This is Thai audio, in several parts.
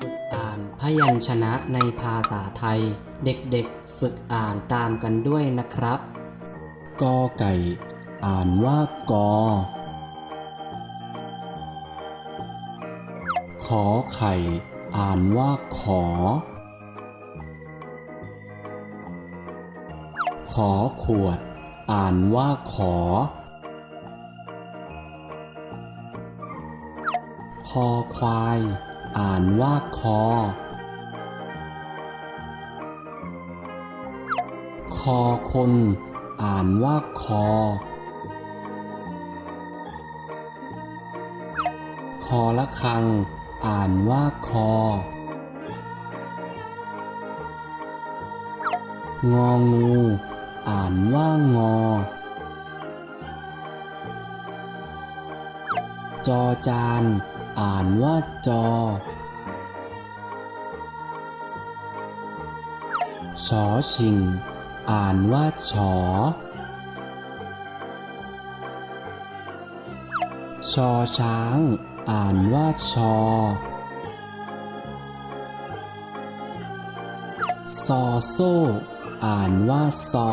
ฝึกอ่านพยัญชนะในภาษาไทย เด็กๆ ฝึกอ่านตามกันด้วยนะครับ กอไก่ อ่านว่ากอ ขอไข่ อ่านว่าขอ ขอขวด อ่านว่าขอ คอควาย อ่านว่าคอ คอคน อ่านว่าคอ คอละคัง อ่านว่าคอ งองู อ่านว่างอ จอจาน อ่านว่าจอชอชิง อ่านว่าชอ ชอช้าง อ่านว่าชอ ซอโซ่ อ่านว่าซอ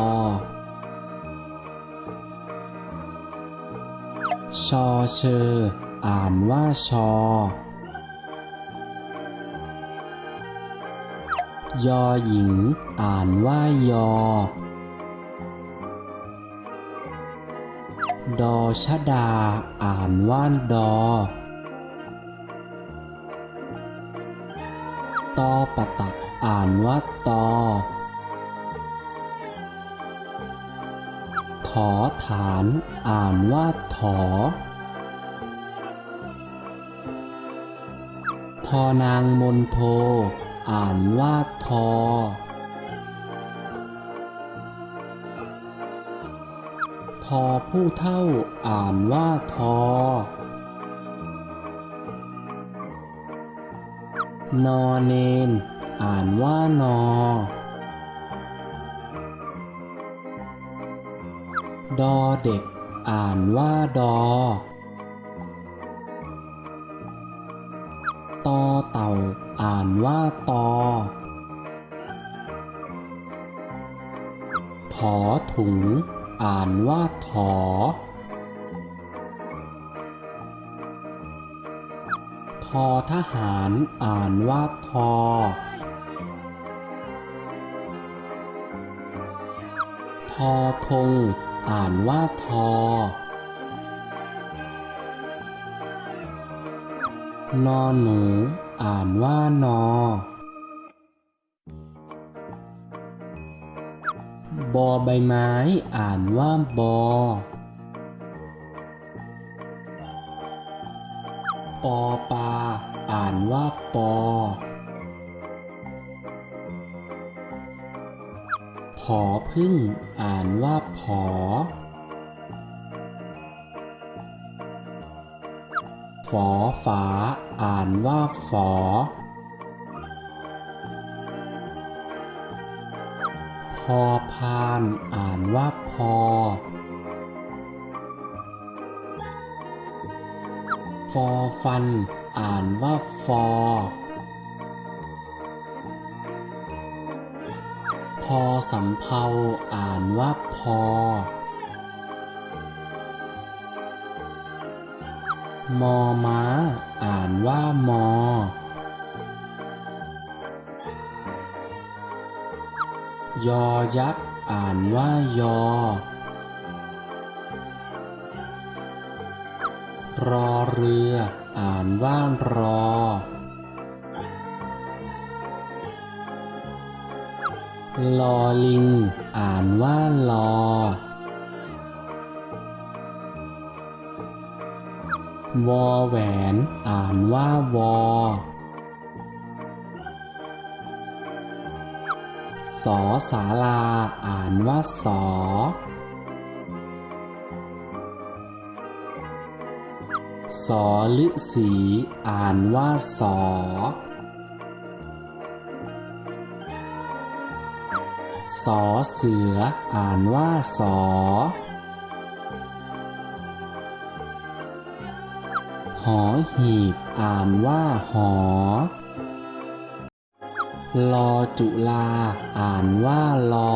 ชอเชอ อ่านว่าชอ ยอหญิง อ่านว่ายอ ดอชะดา อ่านว่าดอตอปะตะ อ่านว่าตอถอฐาน อ่านว่าถอทอนางมนโท อ่านว่าทอ ทอผู้เท่าอ่านว่าทอนอเนน อ่านว่านอ ดอเด็ก อ่านว่าดอ ตอเต่า อ่านว่าตอถอถุง อ่านว่าถอทอทหาร อ่านว่าทอทอทง อ่านว่าทอ นอนหนู อ่านว่านอ บอใบไม้ อ่านว่าบอปอปลาอ่านว่าปอ ผอพึ่ง อ่านว่าผอ ฝอฝา อ่านว่าฝอ พอพาน อ่านว่าพอ ฟอฟัน อ่านว่าฟอ พอสำเภาอ่านว่าพอ มอม้า อ่านว่ามอ ยอยักษ์ อ่านว่ายอ รอเรือ อ่านว่ารอ ลอลิง อ่านว่าลอ วอแหวน อ่านว่าวอสอสาลา อ่านว่าสอสอฤษีอ่านว่าสอสอเสือ อ่านว่าสอ หอหีบอ่านว่าหอ ลอจุลา อ่านว่าลอ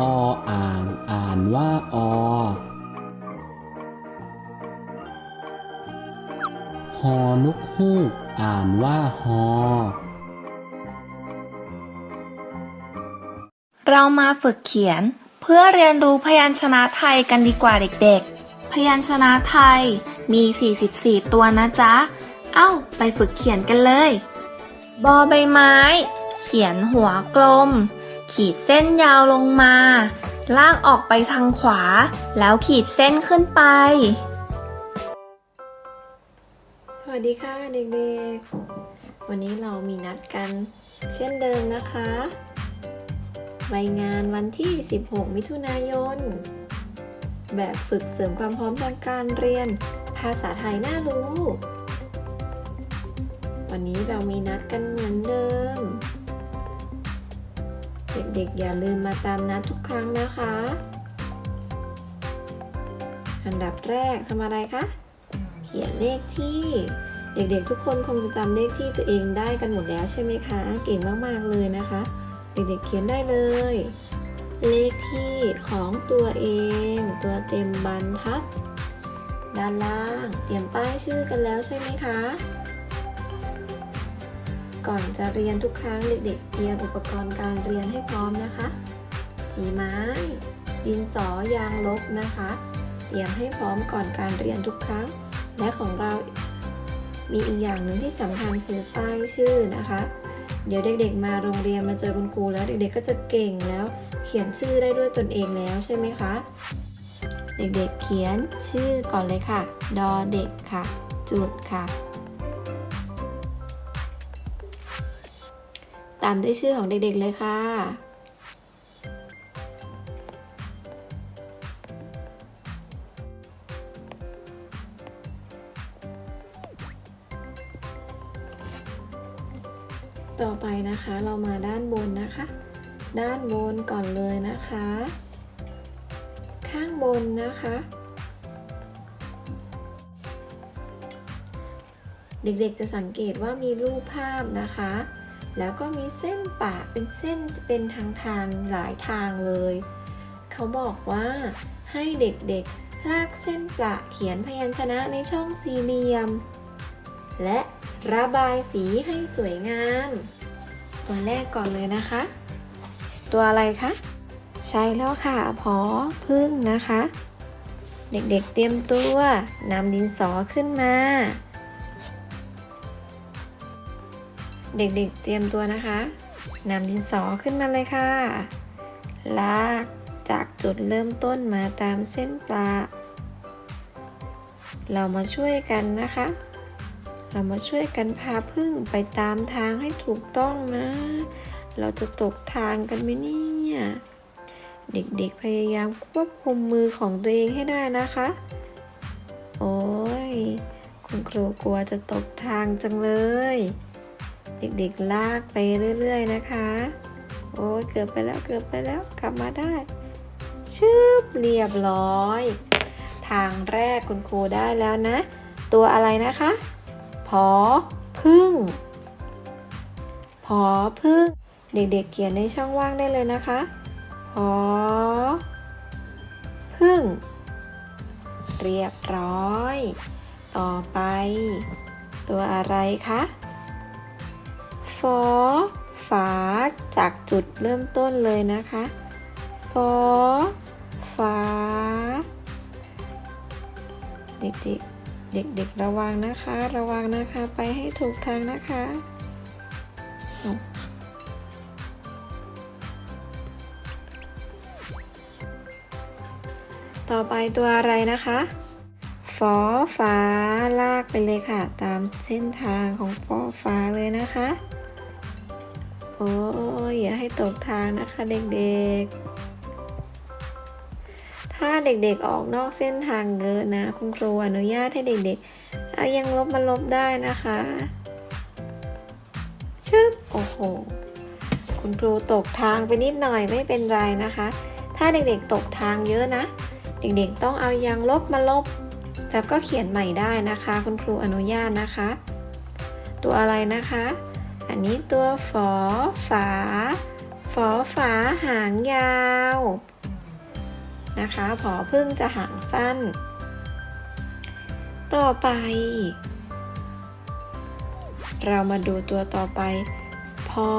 ออ่าง อ่านว่าอฮอนกฮูกอ่านว่าฮอ เรามาฝึกเขียน พื่อเรียนรู้พยัญชนะไทยกันดีกว่าเด็กๆ พยัญชนะไทยมี 44 ตัวนะจ๊ะ เอ้า ไปฝึกเขียนกันเลย บอใบไม้ เขียนหัวกลม ขีดเส้นยาวลงมา ลากออกไปทางขวา แล้วขีดเส้นขึ้นไป สวัสดีค่ะเด็กๆ วันนี้เรามีนัดกัน เช่นเดิมนะคะ ใบงานวันที่ 16 มิถุนายน แบบฝึกเสริมความพร้อมทางการเรียน ภาษาไทยน่ารู้ วันนี้เรามีนัดกันเหมือนเดิม เด็กๆอย่าลืมมาตามนัดทุกครั้งนะคะ อันดับแรกทำอะไรคะ เขียนเลขที่เด็กๆ ทุกคนคงจะจำเลขที่ตัวเองได้กันหมดแล้วใช่ไหมคะ เก่งมากๆเลยนะคะ เด็กๆเขียนได้เลย เลขที่ของตัวเอง ตัวเต็มบรรทัด ด้านล่างเตรียมป้ายชื่อกันแล้วใช่ไหมคะ ก่อนจะเรียนทุกครั้งเด็ก ๆ เตรียมอุปกรณ์การเรียนให้พร้อมนะคะ สีไม้ดินสอยางลบนะคะ เตรียมให้พร้อมก่อนการเรียนทุกครั้ง และของเรามีอีกอย่างหนึ่งที่สำคัญคือป้ายชื่อนะคะ เดี๋ยวเด็กๆ มาโรงเรียนมาเจอคุณครูแล้วเด็กๆ ก็จะเก่งแล้ว เขียนชื่อได้ด้วยตนเองแล้วใช่ไหมคะ เด็กๆ เขียนชื่อก่อนเลยค่ะ ดอเด็กค่ะ จุดค่ะ ตามด้วยชื่อของเด็กๆ เลยค่ะ นะคะ เรามาด้านบนนะคะ ด้านบนก่อนเลยนะคะ ข้างบนนะคะ เด็กๆจะสังเกตว่ามีรูปภาพนะคะ แล้วก็มีเส้นปะเป็นเส้นเป็นทางทางหลายทางเลย เขาบอกว่าให้เด็กๆลากเส้นปะเขียนพยัญชนะในช่องสี่เหลี่ยม และระบายสีให้สวยงาม ตัวแรกก่อนเลยนะคะ ตัวอะไรคะ ใช่แล้วค่ะพอพึ่งนะคะ เด็กๆเตรียมตัวนำดินสอขึ้นมา เด็กๆเตรียมตัวนะคะนำดินสอขึ้นมาเลยค่ะ ลากจากจุดเริ่มต้นมาตามเส้นปลา เรามาช่วยกันนะคะ เรามาช่วยกันพาพึ่งไปตามทางให้ถูกต้องนะ เราจะตกทางกันไหมเนี่ย เด็กๆพยายามควบคุมมือของตัวเองให้ได้นะคะ โอ้ย คุณครูกลัวจะตกทางจังเลย เด็กๆลากไปเรื่อยๆนะคะ โอ้ยเกือบไปแล้วเกือบไปแล้วกลับมาได้ ชืบเรียบร้อย ทางแรกคุณครูได้แล้วนะ ตัวอะไรนะคะ พอพึ่ง พอพึ่ง เด็กๆเขียนในช่องว่างได้เลยนะคะ พอพึ่ง เรียบร้อย ต่อไป ตัวอะไรคะฟอฝาจากจุดเริ่มต้นเลยนะคะฟอฝาเด็กๆ เด็กๆระวังนะคะ ระวังนะคะไปให้ถูกทางนะคะต่อไปตัวอะไรนะคะฟฟอฟ้าลากไปเลยค่ะ ตามเส้นทางของฟอฟ้าเลยนะคะ โอ้ยอย่าให้ตกทางนะคะเด็กๆ ถ้าเด็กๆออกนอกเส้นทางเยอะนะ คุณครูอนุญาตให้เด็กๆ เอายังลบมาลบได้นะคะชึบโอ้โห คุณครูตกทางไปนิดหน่อยไม่เป็นไรนะคะ ถ้าเด็กๆตกทางเยอะนะ เด็กๆต้องเอายางลบมาลบ แล้วก็เขียนใหม่ได้นะคะ คุณครูอนุญาตนะคะ ตัวอะไรนะคะ อันนี้ตัวฝอฝา ฝอฝาหางยาว นะคะผอพึ่งจะหางสั้น ต่อไป เรามาดูตัวต่อไป พอ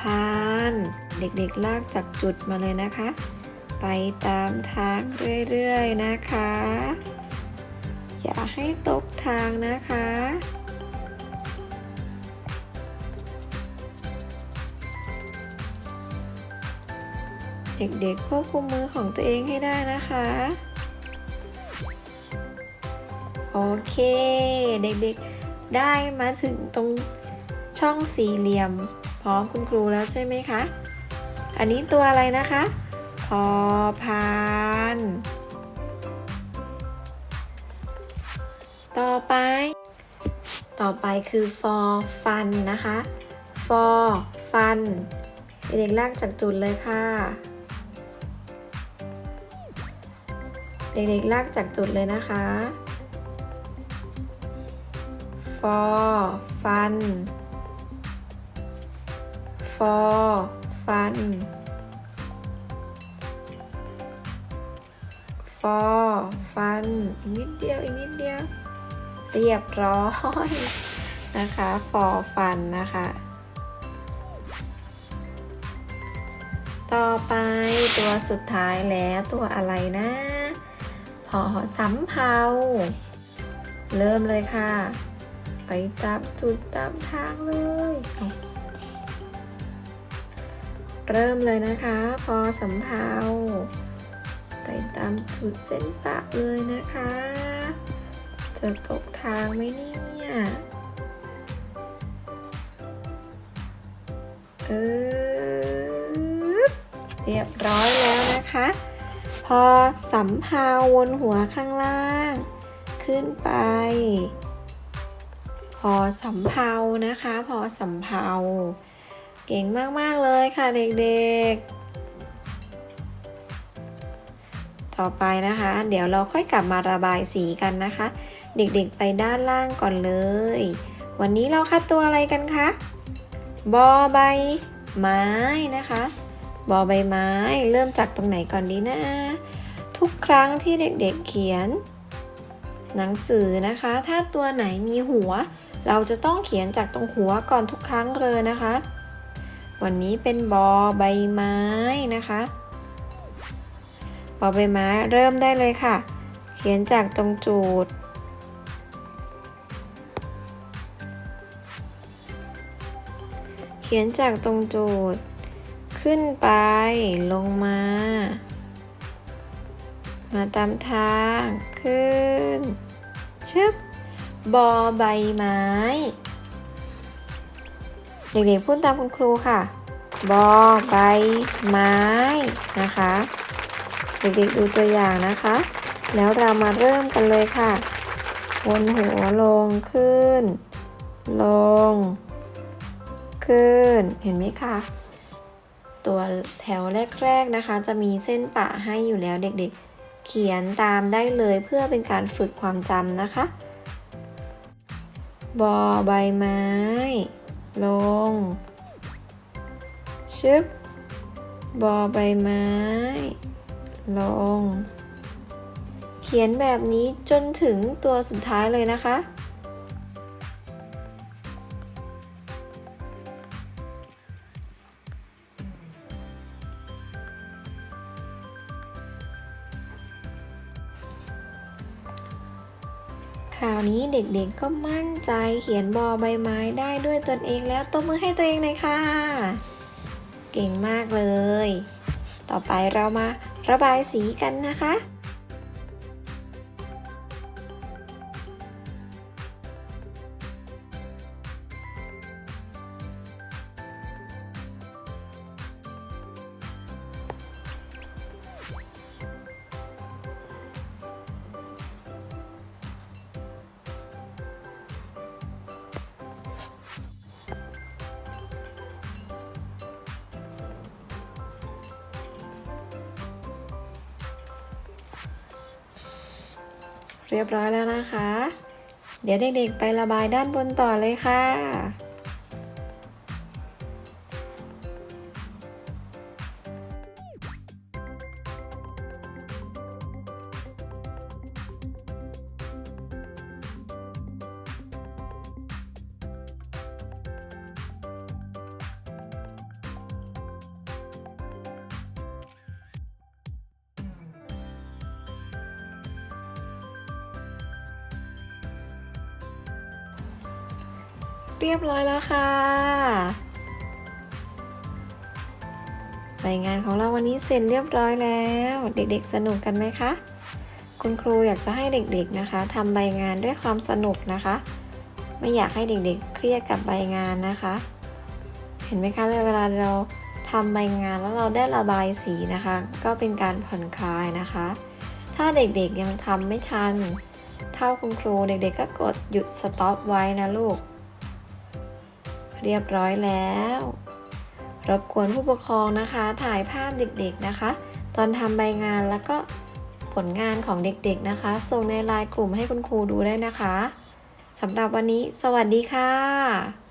พาน เด็กๆลากจากจุดมาเลยนะคะ ไปตามทางเรื่อยๆนะคะ อย่าให้ตกทางนะคะ เด็กๆควบคุมมือของตัวเองให้ได้นะคะ โอเค เด็กๆได้มาถึงตรงช่องสี่เหลี่ยม พร้อมคุณครูแล้วใช่ไหมคะ อันนี้ตัวอะไรนะคะพอพานต่อไป ต่อไปคือ for fun นะคะ for fun เด็กๆลากจากจุดเลยค่ะ เด็กๆลากจากจุดเลยนะคะ for fun for fun for fun อีกนิดเดียว อีกนิดเดียว เรียบร้อยนะคะ for fun นะคะ ต่อไปตัวสุดท้ายแล้วตัวอะไรนะ พอสำเภาเริ่มเลยค่ะ ไปตามจุดตามทางเลย เริ่มเลยนะคะ พอสำเภาไปตามจุดเส้นปะเลยนะคะ จะตกทางไหมเนี่ยเออเรียบร้อยแล้วนะคะ อสำเภาวนหัวข้างล่าง ขึ้นไป พอสำเภานะคะ พอสำเภา เก่งมาก ๆ เลยค่ะเด็กๆ ต่อไปนะคะ เดี๋ยวเราค่อยกลับมาระบายสีกันนะคะ เด็กๆไปด้านล่างก่อนเลย วันนี้เราคัดตัวอะไรกันคะ บอใบไม้นะคะ บอใบไม้ เริ่มจากตรงไหนก่อนดีนะ ทุกครั้งที่เด็กๆเขียน หนังสือนะคะ ถ้าตัวไหนมีหัว เราจะต้องเขียนจากตรงหัวก่อนทุกครั้งเลยนะคะ วันนี้เป็นบอใบไม้นะคะบอใบไม้เริ่มได้เลยค่ะ เขียนจากตรงจุดเขียนจากตรงจุด ขึ้นไป ลงมา มาตามทาง ขึ้น ชึบ บอใบไม้ เด็กๆพูดตามคุณครูค่ะ บอใบไม้นะคะ เด็กๆดูตัวอย่างนะคะ แล้วเรามาเริ่มกันเลยค่ะวนหัวลงขึ้น ลง ขึ้น เห็นไหมคะ ตัวแถวแรกๆนะคะ จะมีเส้นปะให้อยู่แล้วเด็กๆ เขียนตามได้เลยเพื่อเป็นการฝึกความจำนะคะ บอใบไม้ ลง ชึบบอใบไม้ ลง เขียนแบบนี้จนถึงตัวสุดท้ายเลยนะคะ นี้เด็กๆก็มั่นใจเขียนบอใบไม้ได้ด้วยตนเองแล้วตบมือให้ตัวเองเลยค่ะ เก่งมากเลย ต่อไปเรามาระบายสีกันนะคะ เรียบร้อยแล้วนะคะ เดี๋ยวเด็กๆไประบายด้านบนต่อเลยค่ะ เรียบร้อยแล้วค่ะใบงานของเราวันนี้เสร็จเรียบร้อยแล้ว เด็กๆสนุกกันไหมคะ คุณครูอยากจะให้เด็กๆนะคะทำใบงานด้วยความสนุกนะคะ ไม่อยากให้เด็กๆ เครียดกับใบงานนะคะ เห็นไหมคะเวลาเราทำใบงานแล้วเราได้ระบายสีนะคะ ก็เป็นการผ่อนคลายนะคะ ถ้าเด็กๆยังทำไม่ทัน เท่าคุณครูเด็กๆก็กดหยุดสต็อปไว้นะลูก เรียบร้อยแล้ว รบกวนผู้ปกครองนะคะ ถ่ายภาพเด็กๆนะคะ ตอนทำใบงานแล้วก็ผลงานของเด็กๆนะคะ ส่งในไลน์กลุ่มให้คุณครูดูได้นะคะสำหรับวันนี้ สวัสดีค่ะ